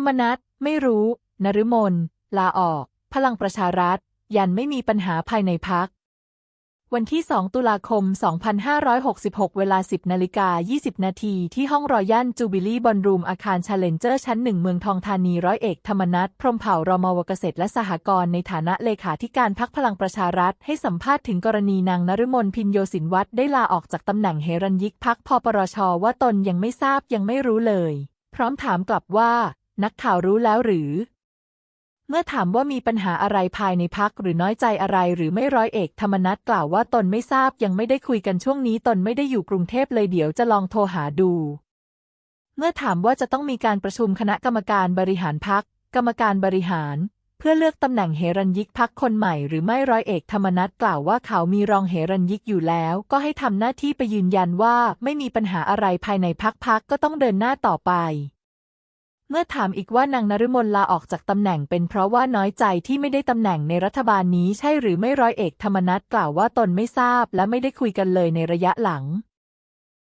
รรมนัตไม่รู้ นฤมลลาออก พลังประชารัฐ ยันไม่มีปัญหาภายในพัก วันที่ 2 ตุลาคม 2566 เวลา 10นาฬิกา20 นาทีที่ห้องรอยัลจูบิลี่บอลรูมอาคารชาเลนเจอร์ชั้นหนึ่งเมืองทองธานีร้อยเอกธรรมนัฐพรหมเผ่ารมวเกษตรและสหกรณ์ในฐานะเลขาธิการพักพลังประชารัฐ ให้สัมภาษณ์ถึงกรณีนางนฤมลพินโยสินวัตรได้ลาออกจากตำแหน่งเฮรัญยิกพักพปรชว่าตนยังไม่ทราบยังไม่รู้เลย พร้อมถามกลับว่า นักข่าวรู้แล้วหรือ เมื่อถามว่ามีปัญหาอะไรภายในพักหรือน้อยใจอะไรหรือไม่ร้อยเอกธรรมนัฐกล่าวว่าตนไม่ทราบยังไม่ได้คุยกันช่วงนี้ตนไม่ได้อยู่กรุงเทพเลยเดี๋ยวจะลองโทรหาดู เมื่อถามว่าจะต้องมีการประชุมคณะกรรมการบริหารพักกรรมการบริหารเพื่อเลือกตำแหน่งเฮรัญยิกพักคนใหม่หรือไม่ร้อยเอกธรรมนัฐกล่าวว่าเขามีรองเฮรัญยิกอยู่แล้ว ก็ให้ทำหน้าที่ไปยืนยันว่าไม่มีปัญหาอะไรภายในพักพักก็ต้องเดินหน้าต่อไป เมื่อถามอีกว่านางนฤมลลาออกจากตำแหน่งเป็นเพราะว่าน้อยใจที่ไม่ได้ตำแหน่งในรัฐบาลนี้ใช่หรือไม่ร้อยเอกธรรมนัฐกล่าวว่าตนไม่ทราบและไม่ได้คุยกันเลยในระยะหลัง